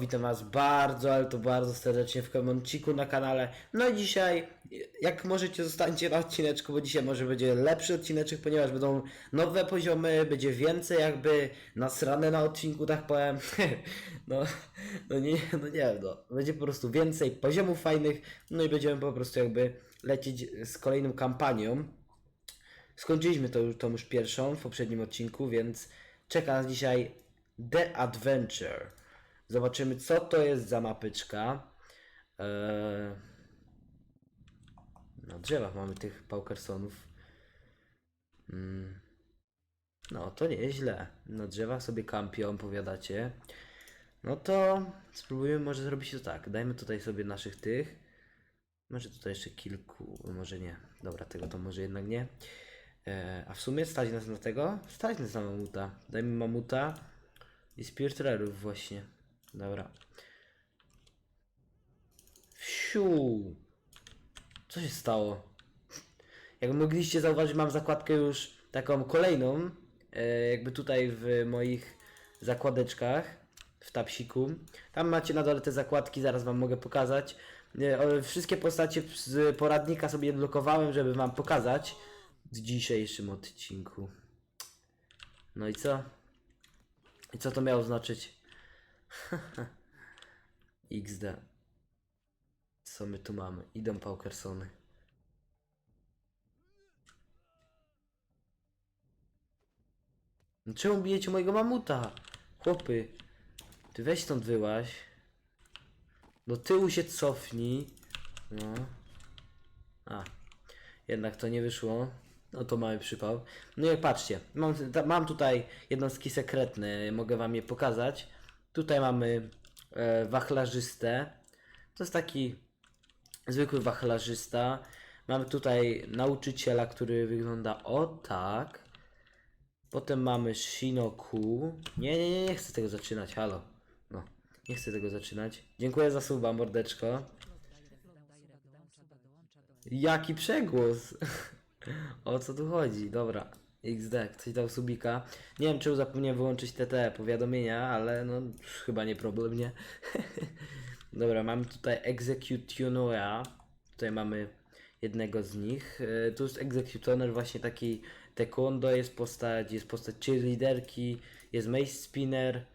witam was bardzo, ale to bardzo serdecznie w Kemonciku na kanale. No i dzisiaj, jak możecie, zostańcie na odcineczku, bo dzisiaj może będzie lepszy odcineczek, ponieważ będą nowe poziomy, będzie więcej jakby nasrane na odcinku, tak powiem. No, no nie, no nie wiem, no. Będzie po prostu więcej poziomów fajnych, no i będziemy po prostu jakby lecieć z kolejną kampanią. Skończyliśmy to tą już pierwszą w poprzednim odcinku, więc czeka nas dzisiaj The Adventure. Zobaczymy, co to jest za mapyczka. Eee... Na drzewach mamy tych Paukersonów. Mm. No, to nieźle. Na drzewach sobie kampią, powiadacie. No to spróbujemy może zrobić to tak. Dajmy tutaj sobie naszych tych. Może tutaj jeszcze kilku, może nie. Dobra, tego to może jednak nie. E, a w sumie stać nas na tego? Stać nas na mamuta. Dajmy mamuta i Spirit Rarów właśnie. Dobra. Wsiu! Co się stało? Jak mogliście zauważyć, mam zakładkę już taką kolejną. E, jakby tutaj w moich zakładeczkach. W tapsiku. Tam macie na dole te zakładki, zaraz wam mogę pokazać. E, wszystkie postacie z poradnika sobie blokowałem, żeby wam pokazać w dzisiejszym odcinku. No i co? I co to miało znaczyć? XD. Co my tu mamy? Idą Paukersony. No Czemu bijecie mojego mamuta? Chłopy, ty weź stąd wyłaś. Do tyłu się cofnij. No. A, jednak to nie wyszło. No to mały przypał. No jak patrzcie, mam, ta, mam tutaj jednostki sekretne, mogę wam je pokazać. Tutaj mamy e, wachlarzystę. To jest taki zwykły wachlarzysta. Mamy tutaj nauczyciela, który wygląda o tak. Potem mamy Shinoku. Nie, nie, nie, nie chcę tego zaczynać, halo. No, nie chcę tego zaczynać. Dziękuję za suba, mordeczko. Jaki przegłos! o co tu chodzi? Dobra. XD, ktoś dał subika. Nie wiem, czy zapomniałem wyłączyć te powiadomienia, ale no chyba nie problem, nie? Dobra, mamy tutaj Executionera. Tutaj mamy jednego z nich. E, Tu jest Executioner, właśnie taki taekwondo jest postać, jest postać cheerleaderki, jest mace spinner.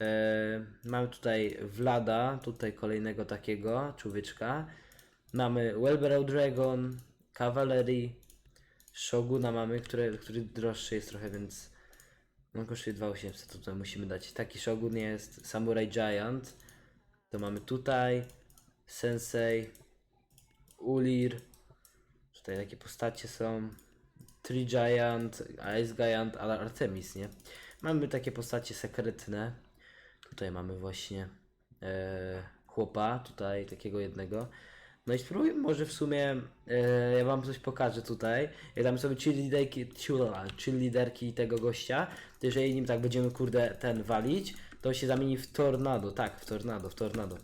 E, mamy tutaj Vlada, tutaj kolejnego takiego człowieczka. Mamy Welberow Dragon, Cavalry, Shoguna mamy, który, który droższy jest trochę, więc no kosztuje 2800, to tutaj musimy dać. Taki Shogun jest, Samurai Giant, to mamy tutaj, Sensei, Ulir, tutaj takie postacie są, Tree Giant, Ice Giant, ale Artemis, nie? Mamy takie postacie sekretne, tutaj mamy właśnie e, chłopa, tutaj takiego jednego. No i spróbujmy może w sumie, e, ja wam coś pokażę tutaj. Jak damy sobie cheerleaderki, cheerleaderki tego gościa, to jeżeli nim tak będziemy kurde ten walić, to się zamieni w tornado, tak, w tornado, w tornado.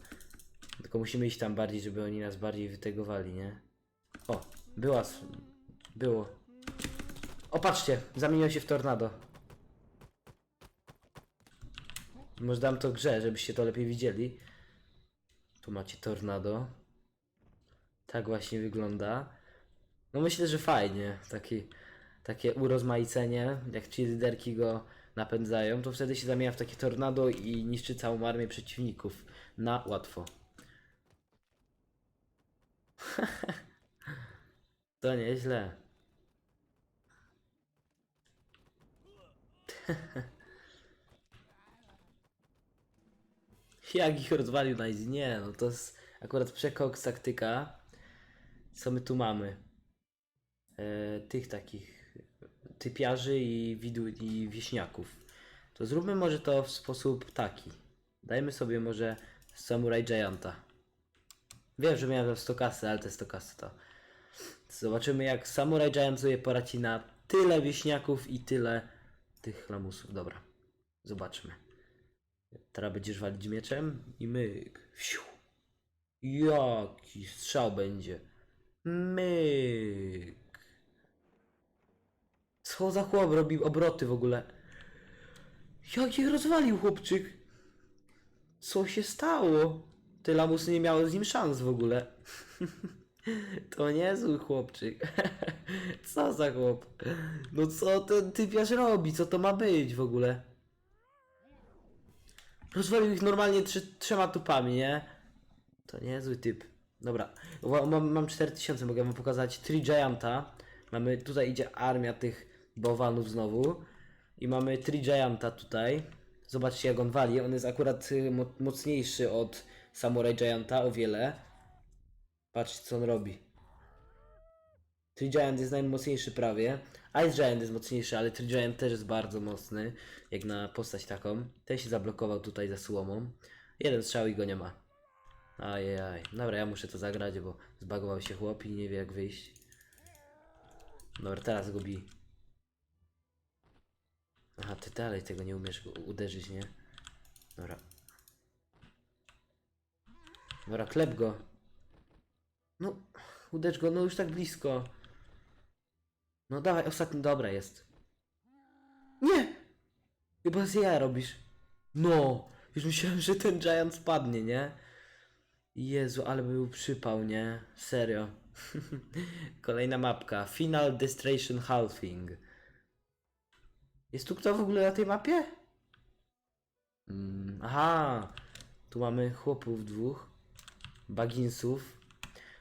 Tylko musimy iść tam bardziej, żeby oni nas bardziej wytegowali, nie? O, była, było. O, patrzcie, zamienił się w tornado. Może dam to grze, żebyście to lepiej widzieli. Tu macie tornado. Tak właśnie wygląda. No myślę, że fajnie. Taki, takie urozmaicenie. Jak ci liderki go napędzają, to wtedy się zamienia w takie tornado i niszczy całą armię przeciwników. Na łatwo. to nieźle. Jak ich rozwalił Nice? Nie, no to jest akurat przekoks taktyka. Co my tu mamy? E, tych takich typiarzy i widu i wieśniaków. To zróbmy może to w sposób taki. Dajmy sobie może Samurai Gianta. Wiem, że miałem tam 100 kasy, ale te 100 kasy to... Zobaczymy jak Samurai Giant sobie poradzi na tyle wieśniaków i tyle tych lamusów. Dobra, zobaczmy. Teraz będziesz walić mieczem i myk. Wsiu. Jaki strzał będzie. Myk. Co za chłop robił obroty w ogóle? Jak ich rozwalił chłopczyk? Co się stało? Te lamusy nie miały z nim szans w ogóle. To niezły chłopczyk. Co za chłop? No co ten typiarz robi? Co to ma być w ogóle? Rozwalił ich normalnie trzy, trzema tupami, nie? To niezły typ. Dobra, mam, mam 4000, mogę wam pokazać. Three Gianta. Mamy, tutaj idzie armia tych bałwanów znowu. I mamy Three Gianta tutaj. Zobaczcie jak on wali. On jest akurat y, mo mocniejszy od Samurai Gianta o wiele. Patrzcie co on robi. Tree Giant jest najmocniejszy prawie. Ice Giant jest mocniejszy, ale Tree Giant też jest bardzo mocny. Jak na postać taką. Ten się zablokował tutaj za słomą. Jeden strzał i go nie ma. Ajajaj. Dobra, ja muszę to zagrać, bo zbagował się chłop i nie wie jak wyjść. Dobra, teraz go bij. Aha, ty dalej tego nie umiesz uderzyć, nie? Dobra. Dobra, klep go. No, uderz go, no już tak blisko. No dawaj, ostatni, dobra jest. Nie! Chyba z ja robisz. No, już myślałem, że ten giant spadnie, nie? Jezu, ale był przypał, nie? Serio. Kolejna mapka. Final Destination Halving. Jest tu kto w ogóle na tej mapie? Mm, aha, tu mamy chłopów dwóch. Baginsów.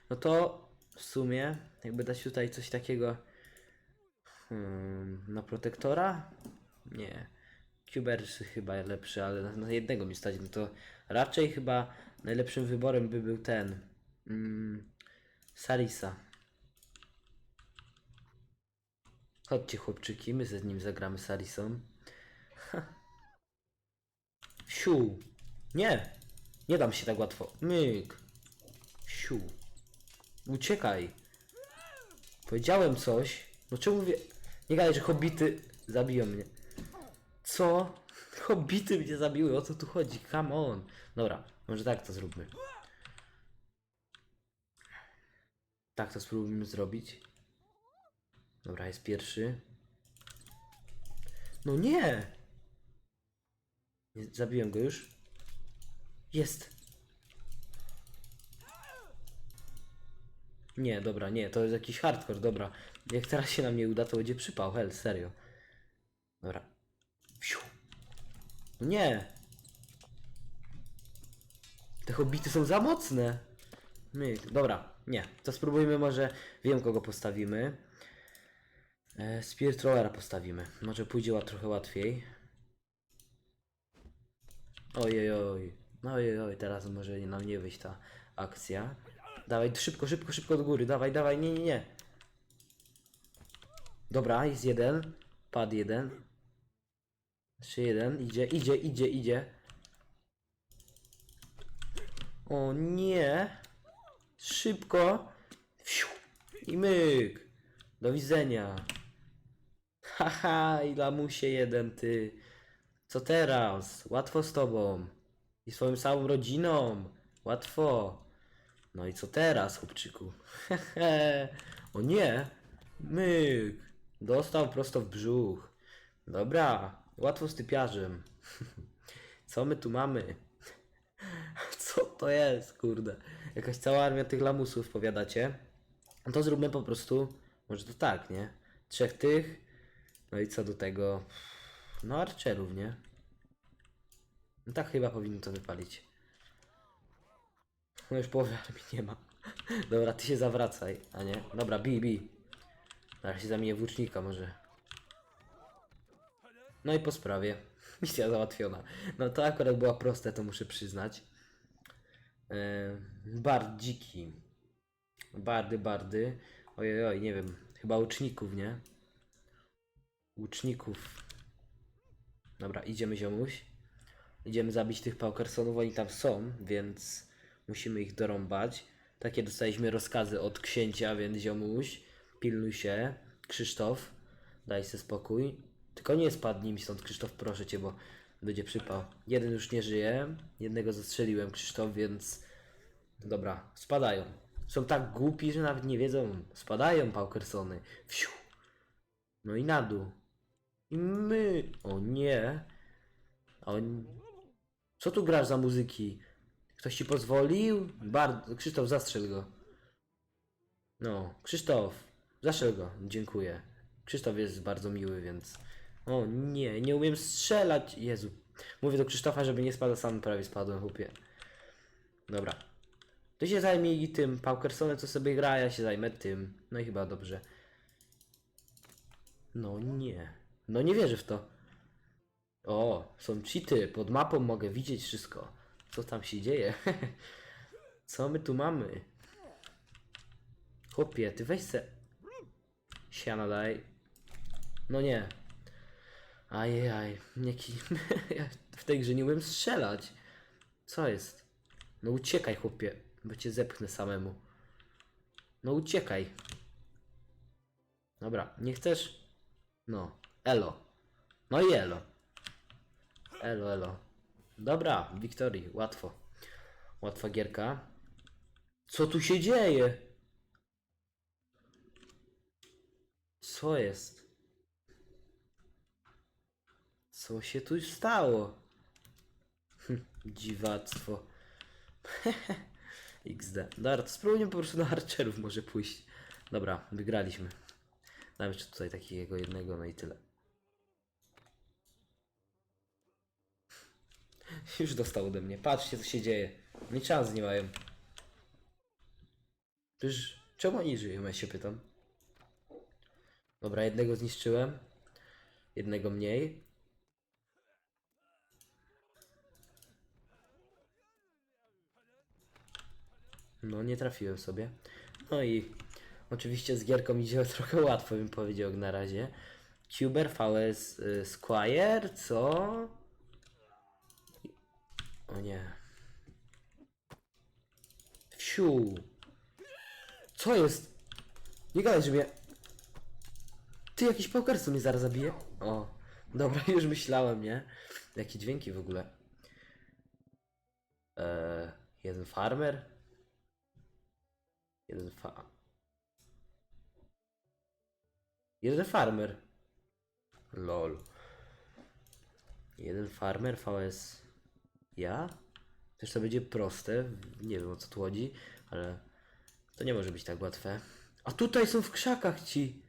No to w sumie, jakby dać tutaj coś takiego hmm, na protektora? Nie. Cubersy chyba lepszy, ale na jednego mi stać. No to raczej chyba najlepszym wyborem by był ten. Mm, Sarisa. Chodźcie chłopczyki, my ze nim zagramy Sarisą. Siu. Nie. Nie dam się tak łatwo. Myk. Siu. Uciekaj. Powiedziałem coś. No czemu mówię... Nie gadaj, że hobbity zabiją mnie. Co? Hobbity mnie zabiły, o co tu chodzi? Come on. Dobra, może tak to zróbmy. Tak to spróbujmy zrobić. Dobra, jest pierwszy. No nie! zabiłem go już. Jest. Nie, dobra, nie, to jest jakiś hardcore, dobra. Jak teraz się nam nie uda, to będzie przypał, hell, serio. Dobra. Wsiu. No nie! Te hobbity są za mocne. My, dobra, nie. To spróbujmy może, wiem kogo postawimy. E, Spirit Rollera postawimy. Może pójdzie trochę łatwiej. Ojej, oj. Ojej, oj, teraz może nam nie wyjść ta akcja. Dawaj, szybko, szybko, szybko do góry. Dawaj, dawaj, nie, nie, nie. Dobra, jest jeden. Padł jeden. Jeszcze jeden. Idzie, idzie, idzie, idzie. O nie. Szybko. Wsiu. I myk. Do widzenia. Haha, i lamusie jeden, ty. Co teraz? Łatwo z tobą. I swoją całą rodziną. Łatwo. No i co teraz, chłopczyku? O nie. Myk. Dostał prosto w brzuch. Dobra. Łatwo z typiarzem. co my tu mamy? To jest, kurde? Jakaś cała armia tych lamusów, powiadacie? No to zróbmy po prostu, może to tak, nie? Trzech tych, no i co do tego? No archerów, nie? No tak chyba powinno to wypalić. No już połowy armii nie ma. Dobra, ty się zawracaj, a nie? Dobra, bij, bij. Zaraz się zamienię w łucznika może. No i po sprawie. Misja załatwiona. No to akurat była proste, to muszę przyznać. Eee, bard dziki. Bardy, bardy. Ojej, oj, nie wiem. Chyba łuczników, nie? Łuczników. Dobra, idziemy ziomuś. Idziemy zabić tych Paukersonów, oni tam są, więc musimy ich dorąbać. Takie dostaliśmy rozkazy od księcia, więc ziomuś, pilnuj się. Krzysztof, daj sobie spokój. Tylko nie spadnij mi stąd, Krzysztof, proszę cię, bo będzie przypał. Jeden już nie żyje, jednego zastrzeliłem, Krzysztof, więc dobra, spadają. Są tak głupi, że nawet nie wiedzą. Spadają Paukersony. Wsiu. No i na dół. I my. O nie. On. Co tu grasz za muzyki? Ktoś ci pozwolił? Bardzo. Krzysztof, zastrzel go. No, Krzysztof, zastrzel go. Dziękuję. Krzysztof jest bardzo miły, więc. O nie, nie umiem strzelać. Jezu. Mówię do Krzysztofa, żeby nie spadł, sam prawie spadłem, chłopie. Dobra. Ty się zajmij tym Paukersonem, co sobie gra, ja się zajmę tym. No i chyba dobrze. No nie. No nie wierzę w to. O, są cheaty. Pod mapą mogę widzieć wszystko. Co tam się dzieje? Co my tu mamy? Chłopie, ty weź se... Siana daj. No nie. Ajajaj. Jaki... ja w tej grze nie umiem strzelać. Co jest? No uciekaj, chłopie, bo cię zepchnę samemu. No uciekaj. Dobra, nie chcesz? No, elo. No i elo. Elo, elo. Dobra, Wiktorii, łatwo. Łatwa gierka. Co tu się dzieje? Co jest? Co się tu stało? Hm, Dziwactwo. XD. Dobra, to spróbujmy po prostu na archerów może pójść. Dobra, wygraliśmy. Dam jeszcze tutaj takiego jednego, no i tyle. Już dostał ode mnie. Patrzcie, co się dzieje. Oni czas nie mają. Przecież czemu oni żyją, ja się pytam. Dobra, jednego zniszczyłem. Jednego mniej. No, nie trafiłem sobie. No i oczywiście z gierką idzie trochę łatwo, bym powiedział na razie. Cuber VS y, Squire, co? O nie. Wsiu. Co jest? Nie gadaj, że mnie... Ty, jakiś pokersu mnie zaraz zabije? O, dobra, już myślałem, nie? Jakie dźwięki w ogóle? Eee, jeden farmer? Jeden fa... Jeden farmer. Lol. Jeden farmer VS. Ja? Też to będzie proste. Nie wiem o co tu chodzi, ale to nie może być tak łatwe. A tutaj są w krzakach ci.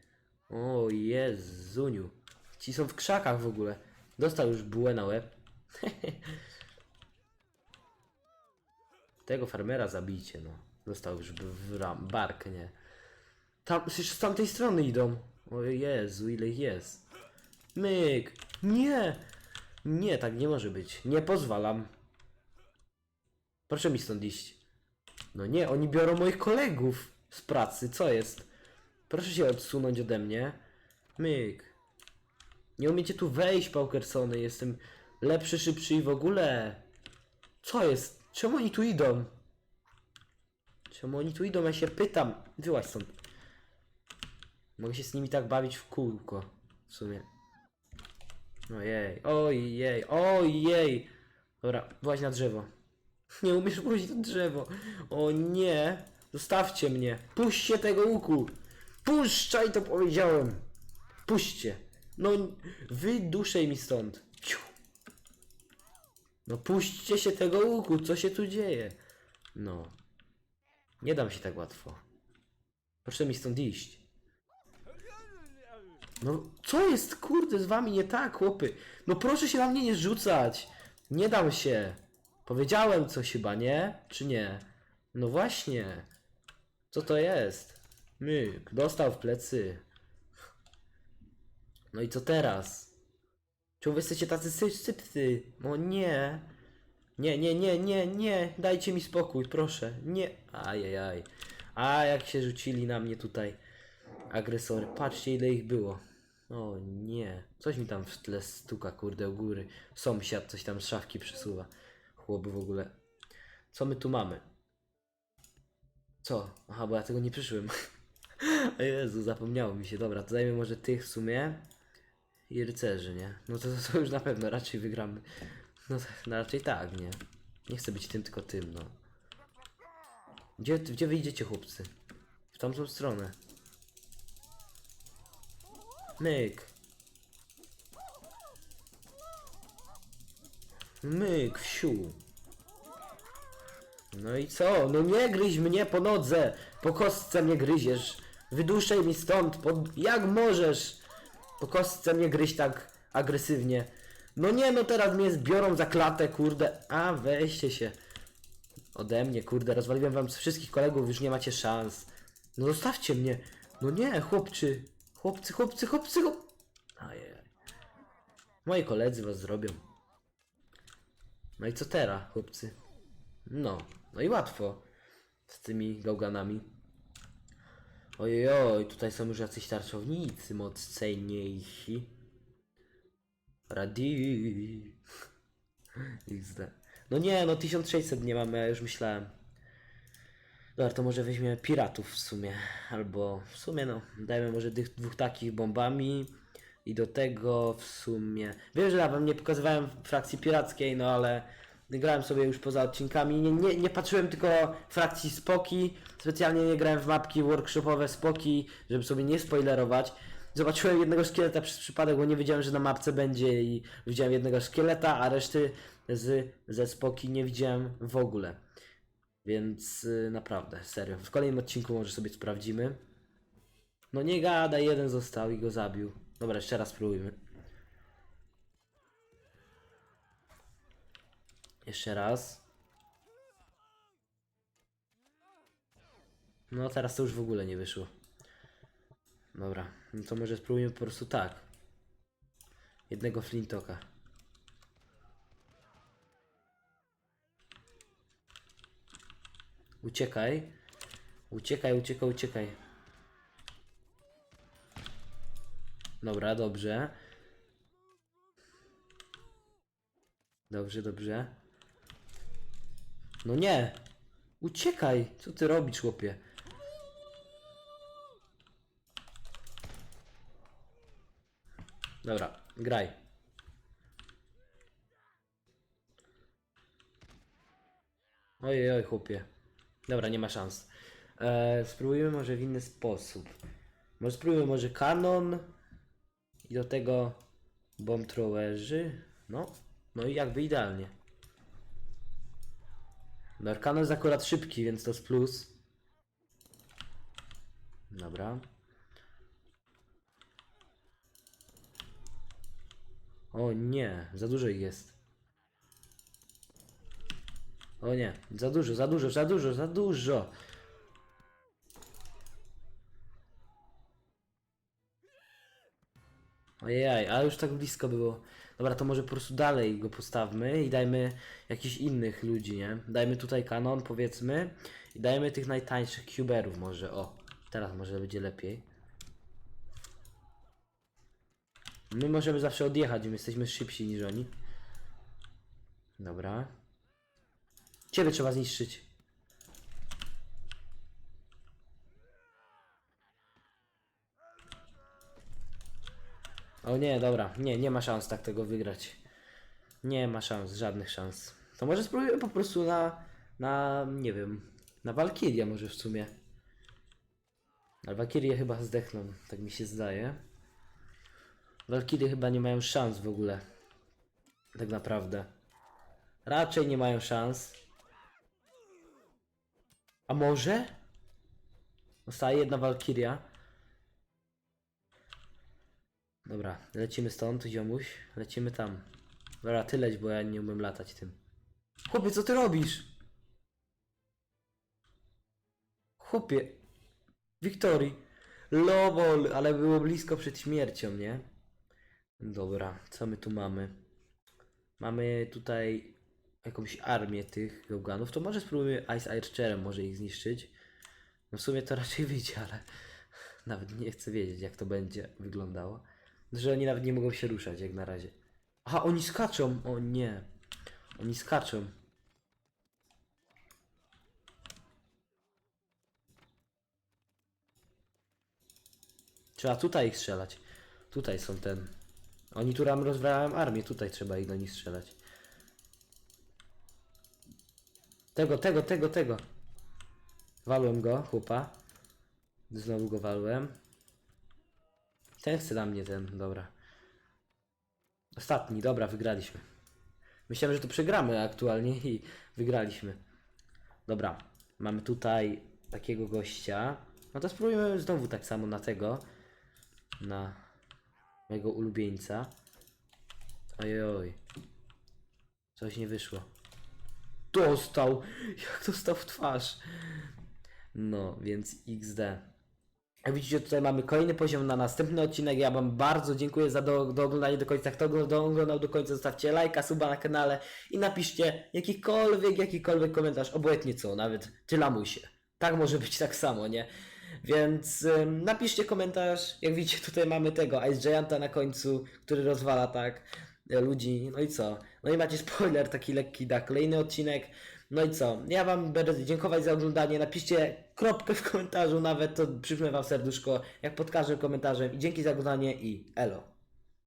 O Jezuniu. Ci są w krzakach w ogóle. Dostał już bułę na łeb. Tego farmera zabijcie, no. Dostał już w, ram, bark, nie. Tam, z tamtej strony idą. O Jezu, ile ich jest. Myk. Nie. Nie, tak nie może być. Nie pozwalam. Proszę mi stąd iść. No nie, oni biorą moich kolegów z pracy. Co jest? Proszę się odsunąć ode mnie. Myk. Nie umiecie tu wejść, Paukersony. Jestem lepszy, szybszy i w ogóle. Co jest? Czemu oni tu idą? Czemu oni tu idą? Ja się pytam. Wyłaź stąd. Mogę się z nimi tak bawić w kółko. W sumie. Ojej, ojej, ojej. Dobra, właź na drzewo. Nie umiesz pójść na drzewo. O nie. Zostawcie mnie. Puśćcie tego łuku. Puszczaj to powiedziałem. Puśćcie. No, wyduszej mi stąd. Ciu. No puśćcie się tego łuku. Co się tu dzieje? No. Nie dam się tak łatwo. Proszę mi stąd iść. No, co jest, kurde, z wami nie tak, chłopy? No proszę się na mnie nie rzucać. Nie dam się. Powiedziałem coś chyba, nie? Czy nie? No właśnie. Co to jest? Myk, dostał w plecy. No i co teraz? Czemu jesteście tacy sy- sypcy? No nie. Nie, nie, nie, nie, nie. Dajcie mi spokój, proszę. Nie. Ajajaj. A jak się rzucili na mnie tutaj agresory. Patrzcie ile ich było. O nie. Coś mi tam w tle stuka, kurde, u góry. Sąsiad coś tam z szafki przesuwa. Chłop w ogóle. Co my tu mamy? Co? Aha, bo ja tego nie przyszłem. O Jezu, zapomniało mi się. Dobra, to dajmy może tych w sumie. I rycerzy, nie? No to, to już na pewno raczej wygramy. No, tak, no raczej tak, nie? Nie chcę być tym, tylko tym, no. Gdzie, gdzie wyjdziecie, chłopcy? W tamtą stronę. Myk. Myk, wsiu. No i co? No nie gryź mnie po nodze! Po kostce mnie gryziesz! Wyduszaj mi stąd! Po... Jak możesz? Po kostce mnie gryźć tak agresywnie. No nie, no teraz mnie zbiorą za klatę, kurde. A, weźcie się. Ode mnie, kurde, rozwaliłem wam wszystkich kolegów, już nie macie szans. No zostawcie mnie. No nie, chłopczy. Chłopcy, chłopcy, chłopcy, chłop... Ajej. Moi koledzy was zrobią. No i co teraz, chłopcy? No, no i łatwo. Z tymi gałganami. Ojoj, tutaj są już jacyś tarczownicy mocniejsi. XD. No nie, no 1600 nie mamy, ja już myślałem. Dobra, to może weźmiemy piratów w sumie. Albo w sumie no, dajmy może tych dwóch takich bombami. I do tego w sumie. Wiem, że ja wam nie pokazywałem frakcji pirackiej, no ale grałem sobie już poza odcinkami. Nie, nie, nie patrzyłem tylko frakcji Spoki. Specjalnie nie grałem w mapki workshopowe Spoki, żeby sobie nie spoilerować. Zobaczyłem jednego szkieleta przez przypadek, bo nie wiedziałem, że na mapce będzie i widziałem jednego szkieleta, a reszty z, ze Spoki nie widziałem w ogóle. Więc y, naprawdę, serio. W kolejnym odcinku może sobie sprawdzimy. No nie gada, jeden został i go zabił. Dobra, jeszcze raz spróbujmy. Jeszcze raz. No teraz to już w ogóle nie wyszło. Dobra, no to może spróbujmy po prostu tak. Jednego flintoka. Uciekaj. Uciekaj, uciekaj, uciekaj. Dobra, dobrze. Dobrze, dobrze. No nie! Uciekaj! Co ty robisz, chłopie? Dobra, graj. Ojej, oj, chłopie. Dobra, nie ma szans. E, spróbujmy może w inny sposób. Może spróbujmy może kanon i do tego bomb throwerzy. No, no i jakby idealnie. No, kanon jest akurat szybki, więc to jest plus. Dobra. O nie, za dużo ich jest. O nie, za dużo, za dużo, za dużo, za dużo. Ojej, a już tak blisko było. Dobra, to może po prostu dalej go postawmy i dajmy jakichś innych ludzi, nie? Dajmy tutaj kanon, powiedzmy, i dajmy tych najtańszych cuberów może, o. Teraz może będzie lepiej. My możemy zawsze odjechać, my jesteśmy szybsi niż oni. Dobra. Ciebie trzeba zniszczyć. O nie, dobra, nie, nie ma szans tak tego wygrać. Nie ma szans, żadnych szans. To może spróbujemy po prostu na, na, nie wiem, na Valkyria może w sumie. Ale Valkyrie chyba zdechną, tak mi się zdaje. Valkyrie chyba nie mają szans w ogóle. Tak naprawdę. Raczej nie mają szans. A może? Zostaje jedna Valkyria. Dobra, lecimy stąd, ziomuś. Lecimy tam. Dobra, ty leć, bo ja nie umiem latać tym. Chłopie, co ty robisz? Chłopie. Wiktorii. Lowol, ale było blisko przed śmiercią, nie? Dobra, co my tu mamy? Mamy tutaj jakąś armię tych gałganów. To może spróbujmy Ice Archerem może ich zniszczyć. No w sumie to raczej wyjdzie, ale nawet nie chcę wiedzieć jak to będzie wyglądało. Że oni nawet nie mogą się ruszać jak na razie. Aha, oni skaczą! O nie. Oni skaczą. Trzeba tutaj ich strzelać. Tutaj są ten. Oni tu rozbrajają armię, tutaj trzeba ich do nich strzelać. Tego, tego, tego, tego. Walłem go, chłopa. Znowu go walłem. Ten chce na mnie ten, dobra. Ostatni, dobra, wygraliśmy. Myślałem, że to przegramy aktualnie i wygraliśmy. Dobra, mamy tutaj takiego gościa. No to spróbujemy znowu tak samo na tego. Na mojego ulubieńca. Ojoj. Coś nie wyszło. Dostał! Jak dostał w twarz? No, więc XD. Jak widzicie, tutaj mamy kolejny poziom na następny odcinek. Ja Wam bardzo dziękuję za do, do do końca. Kto oglądał do końca, zostawcie lajka, suba na kanale i napiszcie jakikolwiek, jakikolwiek komentarz, obojętnie co, nawet czy lamusie. Tak może być tak samo, nie? Więc ym, napiszcie komentarz. Jak widzicie, tutaj mamy tego Ice Gianta na końcu, który rozwala tak e, ludzi. No i co? No i macie spoiler taki lekki na kolejny odcinek. No i co? Ja Wam będę dziękować za oglądanie. Napiszcie kropkę w komentarzu, nawet to przypnę Wam serduszko, jak pod każdym komentarzem. I dzięki za oglądanie i elo.